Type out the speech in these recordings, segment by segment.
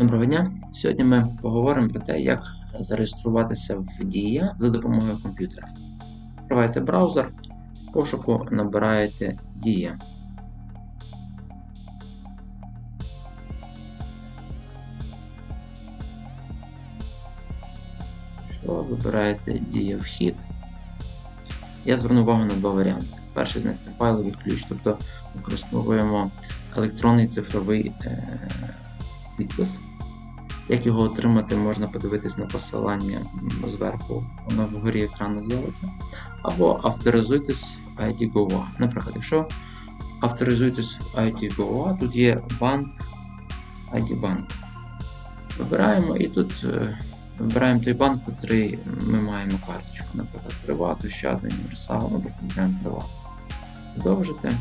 Доброго дня! Сьогодні ми поговоримо про те, як зареєструватися в Дія за допомогою комп'ютера. Відкриваєте браузер, пошуку набираєте Дія. Що вибираєте Дія вхід. Я зверну увагу на два варіанти. Перший з них це файловий ключ, тобто використовуємо електронний цифровий е, підпис. Як його отримати, можна подивитись на посилання зверху, воно вгорі екрану з'явиться. Або авторизуйтесь в IDGOA. Наприклад, якщо авторизуєтесь в IDGOA, тут є банк ID Bank. Вибираємо і тут е, вибираємо той банк, який ми маємо карточку. Наприклад, Приват, Ощадний, Універсал, або вибираємо Приват. Продовжити.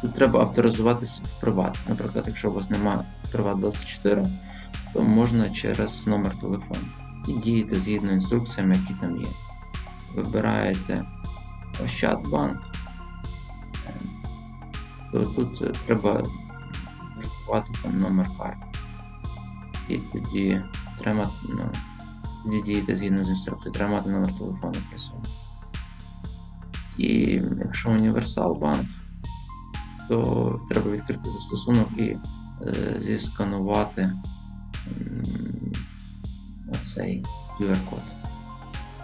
Тут треба авторизуватись в приват. Наприклад, якщо у вас немає Приват 24, то можна через номер телефону. І дієте згідно інструкціям, які там є. Вибираєте Ощадбанк. Е, То тут е, треба там номер карти. І тоді треба, ну, тоді дієте згідно з інструкцією, треба мати номер телефону при собі. І якщо універсал банк, то треба відкрити застосунок і е, зісканувати оцей QR-код.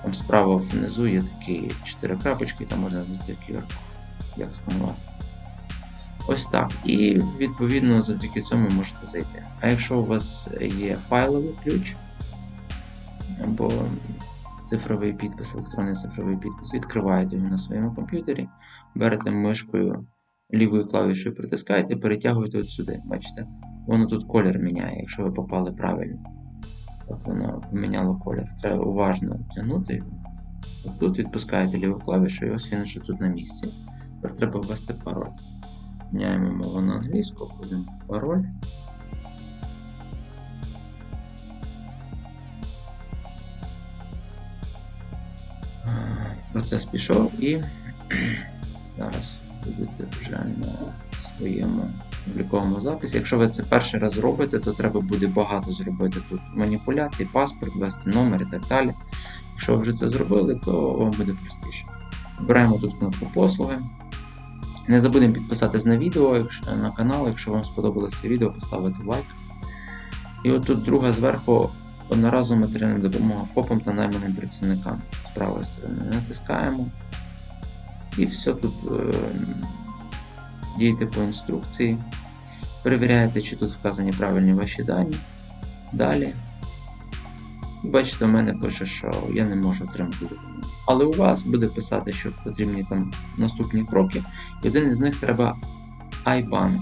Там справа внизу є такі 4 крапочки, там можна знайти QR-код, як сканувати. Ось так. І відповідно завдяки цьому можете зайти. А якщо у вас є файловий ключ або цифровий підпис, електронний цифровий підпис, відкриваєте його на своєму комп'ютері, берете мишкою лівою клавішою притискаєте, перетягуєте от сюди. Бачите? Воно тут колір міняє, якщо ви попали правильно. От воно поміняло колір. Треба уважно тягнути. От тут відпускаєте ліву клавішу, і ось він ще тут на місці. Тепер треба ввести пароль. Міняємо мову на англійську, вводимо пароль. Е, Процес пішов і зараз будете вже на своєму обліковому записі. Якщо ви це перший раз робите, то треба буде багато зробити тут маніпуляцій, паспорт, ввести номер і так далі. Якщо ви вже це зробили, то вам буде простіше. Вибираємо тут кнопку послуги. Не забудемо підписатись на відео, якщо, на канал, якщо вам сподобалося це відео, поставити лайк. І отут друга зверху одноразова матеріальна допомога ФОПам та найманим працівникам. З правої сторони натискаємо. І все тут е, дієте по інструкції. Перевіряєте, чи тут вказані правильні ваші дані. Далі. Бачите, у мене пише, що я не можу отримати допомогу. Але у вас буде писати, що потрібні там наступні кроки. Один із них треба IBAN.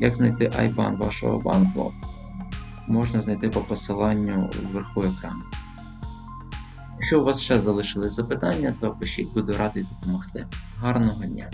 Як знайти IBAN вашого банку, можна знайти по посиланню вверху екрану. Якщо у вас ще залишились запитання, то пишіть, буду радий допомогти. Гарного дня!